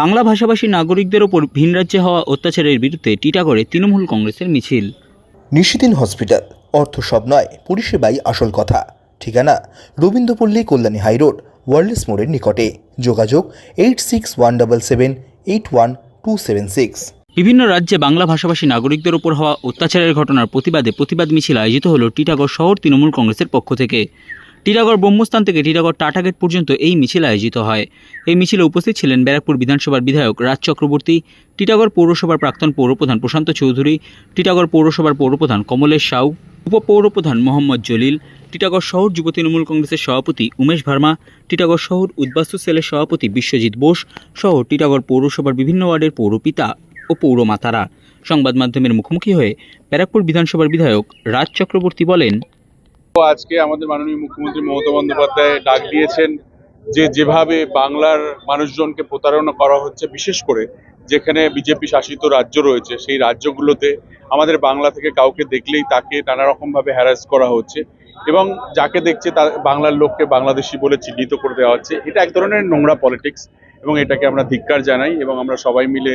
বাংলা ভাষাভাষী নাগরিকদের ওপর ভিন রাজ্যে হওয়া অত্যাচারের বিরুদ্ধে টিটাগড়ে তৃণমূল কংগ্রেসের মিছিল। নিশিদিন হসপিটাল অর্থ সব নয় পরিষেবাই আসল কথা। ঠিকানা রবীন্দ্রপল্লী কল্যাণী হাইরোড ওয়ার্ল্ডস মোড়ের নিকটে। যোগাযোগ eight six one double seven eight one two seven six. বিভিন্ন রাজ্যে বাংলা ভাষাভাষী নাগরিকদের ওপর হওয়া অত্যাচারের ঘটনার প্রতিবাদে প্রতিবাদ মিছিল আয়োজিত হল টিটাগড় শহর তৃণমূল কংগ্রেসের পক্ষ থেকে। টিটাগড় ব্রহ্মস্থান থেকে টিটাগড় টাটাগেট পর্যন্ত এই মিছিল আয়োজিত হয়। এই মিছিলে উপস্থিত ছিলেন ব্যারাকপুর বিধানসভার বিধায়ক রাজ চক্রবর্তী, টিটাগড় পৌরসভার প্রাক্তন পৌরপ্রধান প্রশান্ত চৌধুরী, টিটাগড় পৌরসভার পৌরপ্রধান কমলেশ সাউ, উপপৌরপ্রধান মোহাম্মদ জলিল, টিটাগড় শহর যুব তৃণমূল কংগ্রেসের সভাপতি উমেশ ভার্মা, টিটাগড় শহর উদ্বাস্তু সেলের সভাপতি বিশ্বজিৎ বোস সহ টিটাগড় পৌরসভার বিভিন্ন ওয়ার্ডের পৌরপিতা ও পৌরমাতারা। সংবাদ মাধ্যমের মুখোমুখি হয়ে ব্যারাকপুর বিধানসভার বিধায়ক রাজ চক্রবর্তী বলেন আজকে আমাদের মাননীয় মুখ্যমন্ত্রী মমতা বন্দ্যোপাধ্যায় ডাক দিয়েছেন যে যেভাবে বাংলার মানুষজনকে প্রতারণা করা হচ্ছে, বিশেষ করে যেখানে বিজেপি শাসিত রাজ্য রয়েছে, সেই রাজ্যগুলোতে আমাদের বাংলা থেকে কাউকে দেখলেই তাকে নানা রকম ভাবে হ্যারাস করা হচ্ছে এবং যাকে দেখছে তার বাংলার লোককে বাংলাদেশি বলে চিহ্নিত করে দেওয়া হচ্ছে। এটা এক ধরনের নোংরা পলিটিক্স এবং এটাকে আমরা ধিক্কার জানাই এবং আমরা সবাই মিলে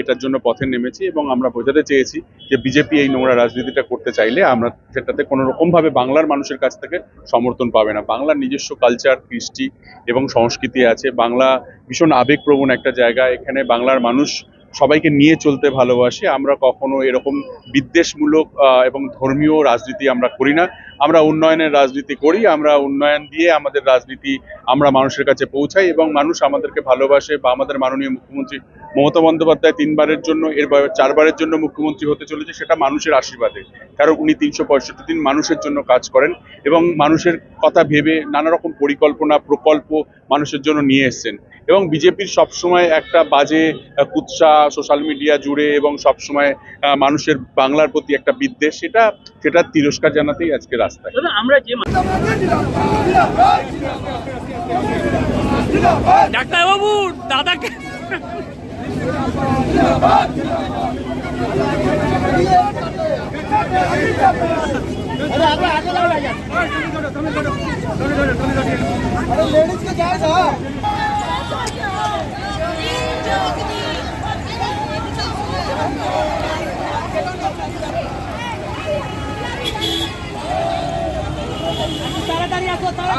এটার জন্য পথে নেমেছি এবং আমরা বোঝাতে চেয়েছি যে বিজেপি এই নোংরা রাজনীতিটা করতে চাইলে আমরা সেটাতে কোনো রকম ভাবে বাংলার মানুষের কাছ থেকে সমর্থন পাবে না। বাংলার নিজস্ব কালচার কৃষ্টি এবং সংস্কৃতি আছে। বাংলা ভীষণ আবেগপ্রবণ একটা জায়গা। এখানে বাংলার মানুষ সবাইকে নিয়ে চলতে ভালোবাসে। আমরা কখনো এরকম বিদ্বেষমূলক এবং ধর্মীয় রাজনীতি আমরা করি না। আমরা উন্নয়নের রাজনীতি করি, আমরা উন্নয়ন দিয়ে আমাদের রাজনীতি আমরা মানুষের কাছে পৌঁছাই এবং মানুষ আমাদেরকে ভালোবাসে বা আমাদের মাননীয় মুখ্যমন্ত্রী মমতা বন্দ্যোপাধ্যায় তিনবারের জন্য, এর চারবারের জন্য মুখ্যমন্ত্রী হতে চলেছে সেটা মানুষের আশীর্বাদে। কারণ উনি তিনশো পঁয়ষট্টি দিন মানুষের জন্য কাজ করেন এবং মানুষের কথা ভেবে নানা রকম পরিকল্পনা, প্রকল্প মানুষের জন্য নিয়ে এসছেন। এবং বিজেপির সবসময় একটা বাজে কুৎসা সোশ্যাল মিডিয়া জুড়ে এবং সবসময় মানুষের বাংলার প্রতি একটা বিদ্বেষ, সেটা সেটা তিরস্কার জানাতেই আজকে রাস্তায়। আমরা যে ডাক্তারবাবু দাদাকে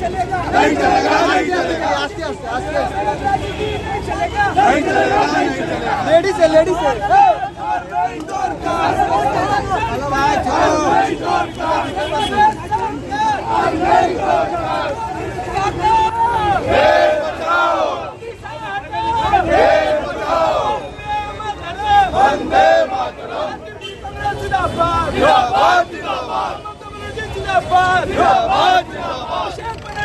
चलेगा नहीं चलेगा नहीं चलेगा आस्ते आस्ते आस्ते नहीं चलेगा नहीं चलेगा लेडी से लेडी से चलो भाई चलो वंदे मातरम जिंदाबाद जिंदाबाद जिंदाबाद जिंदाबाद जिंदाबाद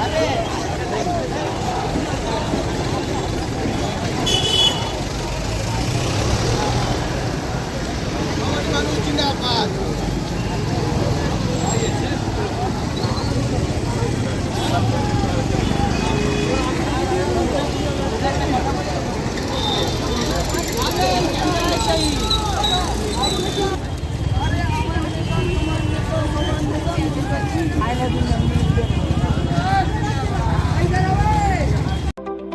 Allez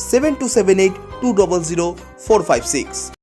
7278